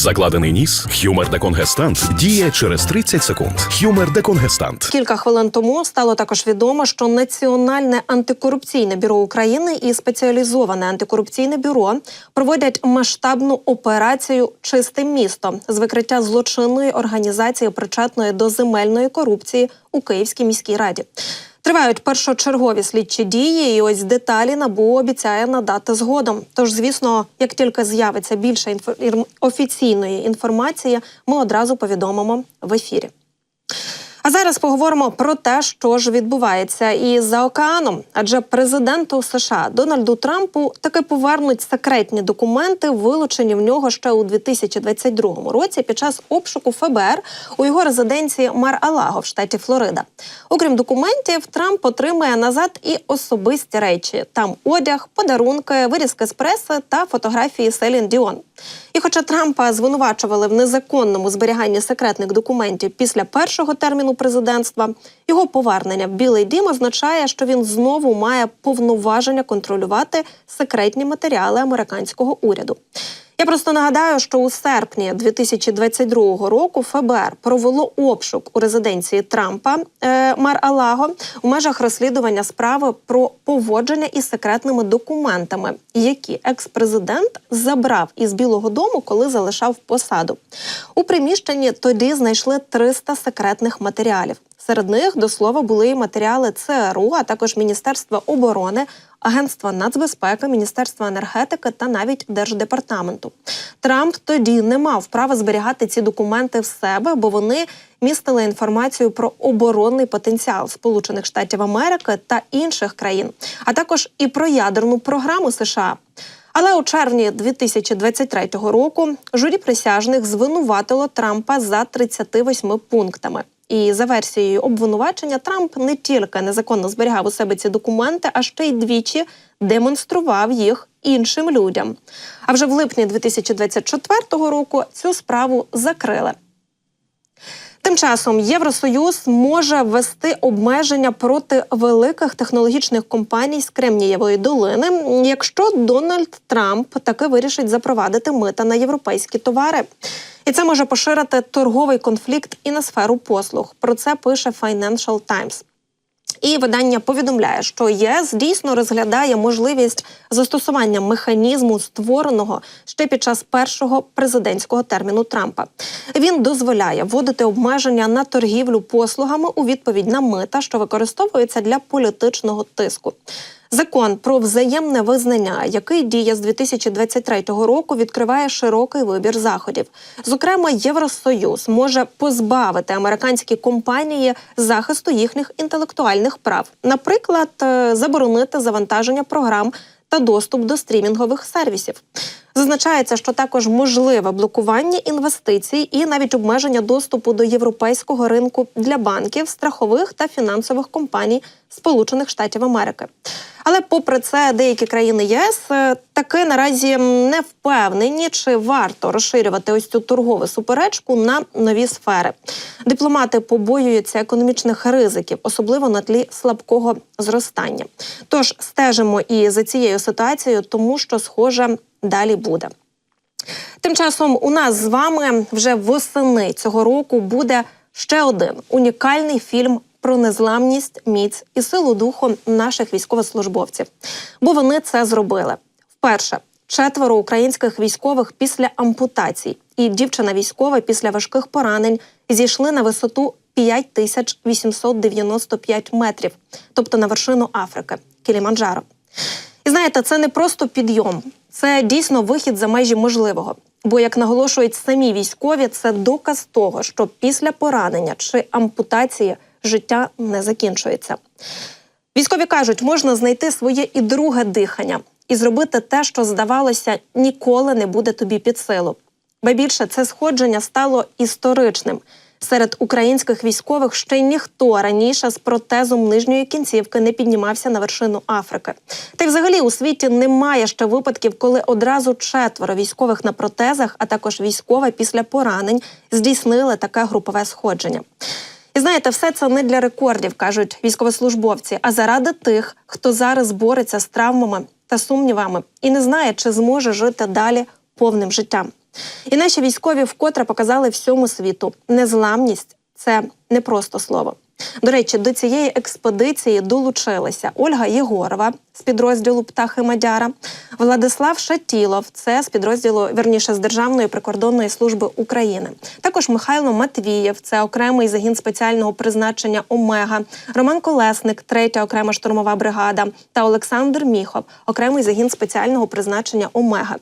Закладений ніс, хюмер деконгестант діє через 30 секунд. Хюмер деконгестант. Кілька хвилин тому стало також відомо, що Національне антикорупційне бюро України і спеціалізоване антикорупційне бюро проводять масштабну операцію Чисте місто з викриття злочинної організації, причетної до земельної корупції у Київській міській раді. Тривають першочергові слідчі дії, і ось деталі НАБУ обіцяє надати згодом. Тож, звісно, як тільки з'явиться більше інф... офіційної інформації, ми одразу повідомимо в ефірі. А зараз поговоримо про те, що ж відбувається і за океаном. Адже президенту США Дональду Трампу таки повернуть секретні документи, вилучені в нього ще у 2022 році під час обшуку ФБР у його резиденції Мар-Алаго в штаті Флорида. Окрім документів, Трамп отримає назад і особисті речі: там одяг, подарунки, вирізки з преси та фотографії Селін Діон. І хоча Трампа звинувачували в незаконному зберіганні секретних документів після першого терміну президентства, його повернення в Білий Дім означає, що він знову має повноваження контролювати секретні матеріали американського уряду. Я просто нагадаю, що у серпні 2022 року ФБР провело обшук у резиденції Трампа е, Мар-Алаго у межах розслідування справи про поводження із секретними документами, які екс-президент забрав із Білого Дому, коли залишав посаду. У приміщенні тоді знайшли 300 секретних матеріалів. Серед них до слова були і матеріали ЦРУ, а також Міністерства оборони, Агентства нацбезпеки, Міністерства енергетики та навіть Держдепартаменту. Трамп тоді не мав права зберігати ці документи в себе, бо вони містили інформацію про оборонний потенціал Сполучених Штатів Америки та інших країн, а також і про ядерну програму США. Але у червні 2023 року журі присяжних звинуватило Трампа за 38 пунктами. І за версією обвинувачення Трамп не тільки незаконно зберігав у себе ці документи, а ще й двічі демонстрував їх іншим людям. А вже в липні 2024 року цю справу закрили. Тим часом Євросоюз може ввести обмеження проти великих технологічних компаній з Кремнієвої долини, якщо Дональд Трамп таки вирішить запровадити мита на європейські товари. І це може поширити торговий конфлікт і на сферу послуг. Про це пише Financial Times. І видання повідомляє, що ЄС дійсно розглядає можливість застосування механізму, створеного ще під час першого президентського терміну Трампа. Він дозволяє вводити обмеження на торгівлю послугами у відповідь на мита, що використовуються для політичного тиску. Закон про взаємне визнання, який діє з 2023 року, відкриває широкий вибір заходів. Зокрема, Євросоюз може позбавити американські компанії захисту їхніх інтелектуальних прав, наприклад, е, заборонити завантаження програм та доступ до стрімінгових сервісів. Зазначається, що також можливе блокування інвестицій і навіть обмеження доступу до європейського ринку для банків, страхових та фінансових компаній Сполучених Штатів Америки. Але, попри це, деякі країни ЄС е, таки наразі не впевнені, чи варто розширювати ось цю торгову суперечку на нові сфери. Дипломати побоюються економічних ризиків, особливо на тлі слабкого зростання. Тож стежимо і за цією ситуацією, тому що схоже далі буде. Тим часом у нас з вами вже восени цього року буде ще один унікальний фільм про незламність, міць і силу духу наших військовослужбовців. Бо вони це зробили вперше. Четверо українських військових після ампутацій і дівчина військова після важких поранень зійшли на висоту 5895 метрів, тобто на вершину Африки Кіліманджаро. І знаєте, це не просто підйом, це дійсно вихід за межі можливого. Бо, як наголошують самі військові, це доказ того, що після поранення чи ампутації життя не закінчується. Військові кажуть, можна знайти своє і друге дихання і зробити те, що здавалося, ніколи не буде тобі під силу. Ба більше це сходження стало історичним. Серед українських військових ще ніхто раніше з протезом нижньої кінцівки не піднімався на вершину Африки. Та й взагалі у світі немає ще випадків, коли одразу четверо військових на протезах, а також військова після поранень, здійснили таке групове сходження. І знаєте, все це не для рекордів, кажуть військовослужбовці, а заради тих, хто зараз бореться з травмами та сумнівами і не знає, чи зможе жити далі повним життям. І наші військові вкотре показали всьому світу незламність це не просто слово. До речі, до цієї експедиції долучилися Ольга Єгорова з підрозділу Птахи Мадяра, Владислав Шатілов, це з підрозділу вірніше з Державної прикордонної служби України. Також Михайло Матвієв, це окремий загін спеціального призначення Омега, Роман Колесник, третя окрема штурмова бригада, та Олександр Міхов, окремий загін спеціального призначення Омега.